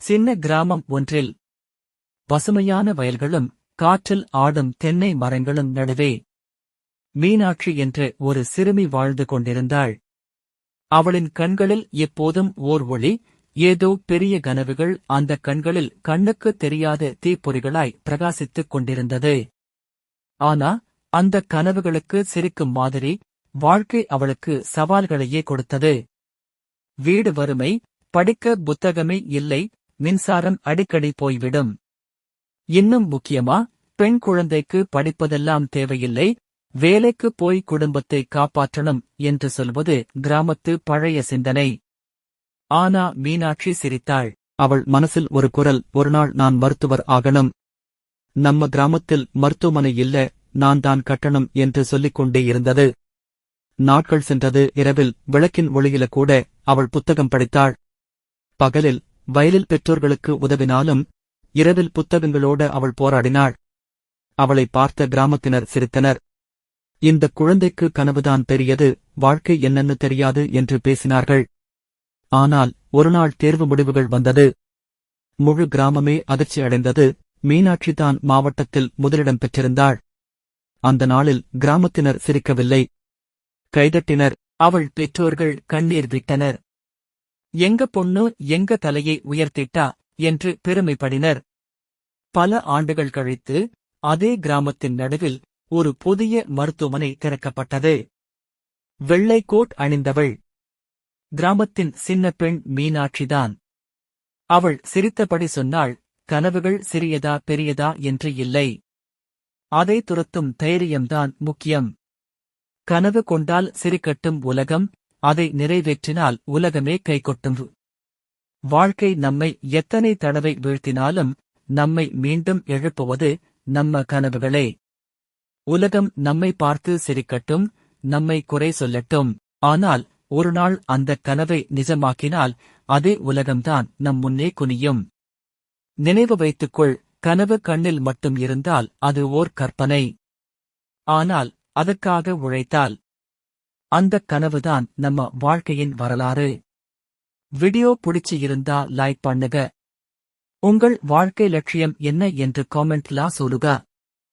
சின்ன கிராமம் ஒன்றில் பசுமையான வயல்களும் காற்றில் ஆடும் தென்னை மரங்களும் நடுவே மீனாட்சி என்று ஒரு சிறுமி வாழ்ந்து கொண்டிருந்தாள். அவளின் கண்களில் எப்போதும் ஓர் ஒளி ஏதோ பெரிய கனவுகள் அந்த கண்களில் கண்ணுக்கு தெரியாத தீப்பொறிகளாய் பிரகாசித்துக் கொண்டிருந்தது. ஆனா அந்த கனவுகளுக்கு சிரிக்கும் மாதிரி வாழ்க்கை அவளுக்கு சவால்களையே கொடுத்தது. வீடு வறுமை படிக்க புத்தகமே இல்லை மின்சாரம் அடிக்கடி போய்விடும். இன்னும் முக்கியமா பெண் குழந்தைக்கு படிப்பதெல்லாம் தேவையில்லை வேலைக்கு போய் குடும்பத்தை காப்பாற்றணும் என்று சொல்வது கிராமத்து பழைய சிந்தனை. ஆனா மீனாட்சி சிரித்தாள் அவள் மனசில் ஒரு குரல் ஒருநாள் நான் மருத்துவர் ஆகணும். நம்ம கிராமத்தில் மருத்துவமனை இல்ல நான் தான் கட்டணும் என்று சொல்லிக் கொண்டே இருந்தது. நாட்கள் சென்றது இரவில் விளக்கின் ஒளியில கூட அவள் புத்தகம் படித்தாள். பகலில் வயலில் பெற்றோர்களுக்கு உதவினாலும் இரவில் புத்தகங்களோடு அவள் போராடினாள். அவளை பார்த்த கிராமத்தினர் சிரித்தனர். இந்த குழந்தைக்கு கனவுதான் பெரியது வாழ்க்கை என்னன்னு தெரியாது என்று பேசினார்கள். ஆனால் ஒருநாள் தேர்வு முடிவுகள் வந்தது. முழு கிராமமே அதிர்ச்சி அடைந்தது. மீனாட்சி தான் மாவட்டத்தில் முதலிடம் பெற்றிருந்தாள். அந்த நாளில் கிராமத்தினர் சிரிக்கவில்லை. கைதட்டினர். அவள் பெற்றோர்கள் கண்ணீர் விட்டனர். எங்க பொண்ணு எங்க தலையை உயர்த்திட்டா என்று பெருமைப்படினர். பல ஆண்டுகள் கழித்து அதே கிராமத்தின் நடுவில் ஒரு புதிய மருத்துவமனை திறக்கப்பட்டது. வெள்ளை கோட் அணிந்தவள். கிராமத்தின் சின்ன பெண் மீனாட்சிதான். அவள் சிரித்தபடி சொன்னாள் கனவுகள் சிறியதா பெரியதா என்று இல்லை. அதை துரத்தும் தைரியம்தான் முக்கியம். கனவு கொண்டால் சிரிக்கட்டும் உலகம் அதை நிறைவேற்றினால் உலகமே கைகொட்டும் வாழ்க்கை நம்மை எத்தனை தடவை வீழ்த்தினாலும் நம்மை மீண்டும் எழுப்புவது நம்ம கனவுகளே. உலகம் நம்மை பார்த்து சிரிக்கட்டும் நம்மை குறை சொல்லட்டும். ஆனால் ஒருநாள் அந்த கனவை நிஜமாக்கினால் அதே உலகம்தான் நம் முன்னே குனியும். நினைவு வைத்துக்கொள் கனவு கண்ணில் மட்டும் இருந்தால் அது ஓர் கற்பனை. ஆனால் அதற்காக உழைத்தால் அந்தக் கனவுதான் நம்ம வாழ்க்கையின் வரலாறு. வீடியோ பிடிச்சு இருந்தா லைக் பண்ணுங்க. உங்கள் வாழ்க்கை லட்சியம் என்ன என்று காமெண்ட்லா சொல்லுங்க.